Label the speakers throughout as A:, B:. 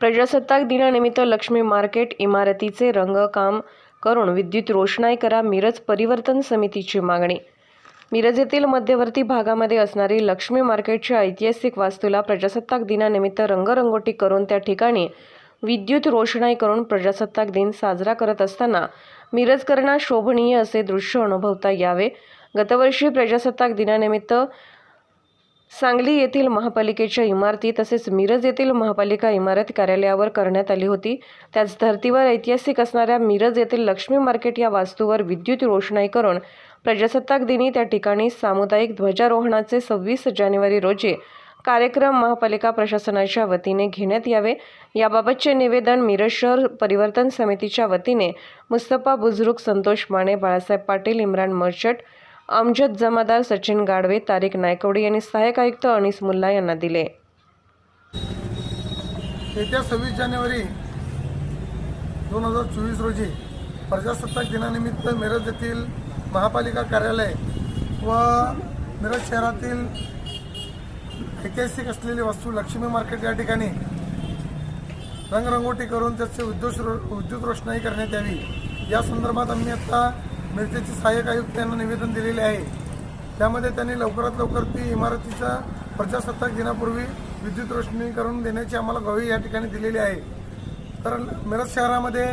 A: प्रजासत्ताक दिनानिमित्त लक्ष्मी मार्केट इमारतीचे रंगकाम करून विद्युत रोषणाई करा मिरज परिवर्तन समितीची मागणी. मिरज येथील मध्यवर्ती भागामध्ये असणारी लक्ष्मी मार्केटच्या ऐतिहासिक वास्तूला प्रजासत्ताक दिनानिमित्त रंगरंगोटी करून त्या ठिकाणी विद्युत रोषणाई करून प्रजासत्ताक दिन साजरा करत असताना मिरजकरांना शोभनीय असे दृश्य अनुभवता यावे. गतवर्षी प्रजासत्ताक दिनानिमित्त सांगली येथील महापालिकेच्या इमारती तसेच मिरज येथील महापालिका इमारत कार्यालयावर करण्यात आली होती. त्याच धर्तीवर ऐतिहासिक असणाऱ्या मिरज येथील लक्ष्मी मार्केट या वास्तूवर विद्युत रोषणाई करून प्रजासत्ताक दिनी त्या ठिकाणी सामुदायिक ध्वजारोहणाचे सव्वीस जानेवारी रोजी कार्यक्रम महापालिका प्रशासनाच्या वतीने घेण्यात यावे. याबाबतचे निवेदन मिरज शहर परिवर्तन समितीच्या वतीने मुस्तफा बुजरुक संतोष माने बाळासाहेब पाटील इम्रान मर्चट अमजद जमादार सचिन गाडवे तारिक नायकवडे यांनी सहाय्यक आयुक्त अनिस मुल्ला यांना दिले.
B: येत्या सव्वीस जानेवारी दोन हजार चोवीस रोजी प्रजासत्ताक दिनानिमित्त मिरज येथील महापालिका कार्यालय व मिरज शहरातील ऐतिहासिक असलेली वस्तू लक्ष्मी मार्केट या ठिकाणी रंगरंगोटी करून त्याचे उद्योग उद्योग रोषणाई करण्यात यावी. या संदर्भात आम्ही आता मिरजेचे सहाय्यक आयुक्त यांना निवेदन दिलेले आहे. त्यामध्ये त्यांनी लवकरात लवकर ती इमारतीचा प्रजासत्ताक दिनापूर्वी विद्युत रोषणी करून देण्याची आम्हाला ग्वाही या ठिकाणी दिलेली आहे. तर मिरज शहरामध्ये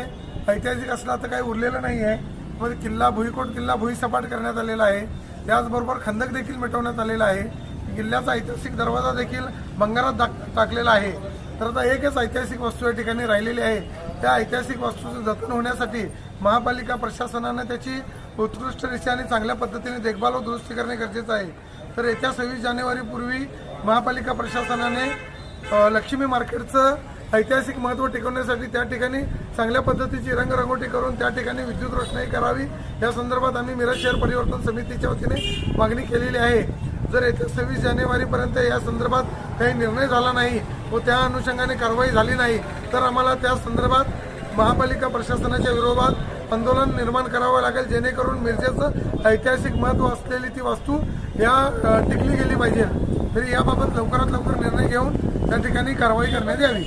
B: ऐतिहासिक असलं आता काही उरलेलं नाही आहे. मध्ये किल्ला भुईकोट किल्ला भुईसपाट करण्यात आलेला आहे. त्याचबरोबर खंदक देखील मिटवण्यात आलेला आहे. किल्ल्याचा ऐतिहासिक दरवाजा देखील भंगारात टाकलेला आहे. तर आता एकच ऐतिहासिक वस्तू या ठिकाणी राहिलेली आहे. त्या ऐतिहासिक वस्तूचं जतन होण्यासाठी महापालिका प्रशासनानं त्याची उत्कृष्टरित्या आणि चांगल्या पद्धतीने देखभाल व दुरुस्ती करणे गरजेचं आहे. तर येत्या सव्वीस जानेवारीपूर्वी महापालिका प्रशासनाने लक्ष्मी मार्केटचं ऐतिहासिक महत्त्व टिकवण्यासाठी त्या ठिकाणी चांगल्या पद्धतीची रंगरंगोटी करून त्या ठिकाणी विद्युत रोषणाई करावी. या संदर्भात आम्ही मिरज शहर परिवर्तन समितीच्या वतीने मागणी केलेली आहे. जर येत्या सव्वीस जानेवारीपर्यंत या संदर्भात काही निर्णय झाला नाही व त्या अनुषंगाने कारवाई झाली नाही तर आम्हाला त्या संदर्भात महापालिका प्रशासनाच्या विरोधात आंदोलन निर्माण करावं लागेल जेणेकरून मिरजेचं ऐतिहासिक महत्त्व असलेली ती वास्तू या टिकली गेली पाहिजे. तरी याबाबत लवकरात लवकर निर्णय घेऊन त्या ठिकाणी कारवाई करण्यात यावी.